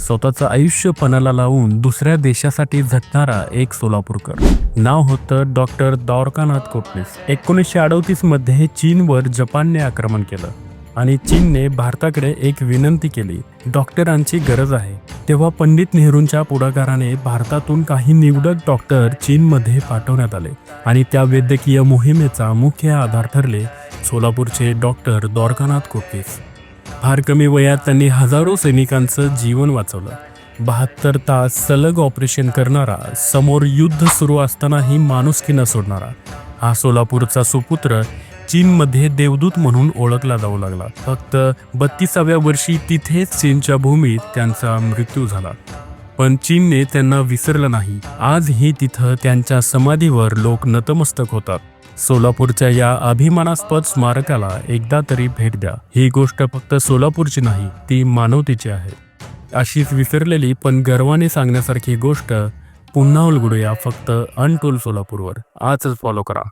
स्वतःचं आयुष्य पणाला लावून दुसऱ्या देशासाठी झटणारा एक सोलापूरकर. नाव होतं डॉक्टर द्वारकानाथ कोटणीस. एकोणीसशे अडतीसमध्ये चीनवर जपानने आक्रमण केलं आणि चीनने भारताकडे एक विनंती केली डॉक्टरांची गरज आहे. तेव्हा पंडित नेहरूंच्या पुढाकाराने भारतातून काही निवडक डॉक्टर चीनमध्ये पाठवण्यात आले आणि त्या वैद्यकीय मोहिमेचा मुख्य आधार ठरले सोलापूरचे डॉक्टर द्वारकानाथ कोटणीस. फार कमी वयात त्यांनी हजारो सैनिकांचं जीवन वाचवलं. बहात्तर तास सलग ऑपरेशन करणारा समोर युद्ध सुरू असतानाही माणुसकी न सोडणारा हा सोलापूरचा सुपुत्र चीनमध्ये देवदूत म्हणून ओळखला जाऊ लागला. फक्त बत्तीसाव्या वर्षी तिथेच चीनच्या भूमीत त्यांचा मृत्यू झाला. पण चीनने त्यांना विसरलं नाही. आजही तिथं त्यांच्या समाधीवर लोक नतमस्तक होतात. सोलापूरच्या या अभिमानास्पद स्मारकाला एकदा तरी भेट द्या. ही गोष्ट फक्त सोलापूरची नाही ती मानवतेची आहे. अशीच विसरलेली पण गर्वाने सांगण्यासारखी गोष्ट पुन्हा उलगडूया फक्त अनटोल सोलापूरवर. आजच फॉलो करा.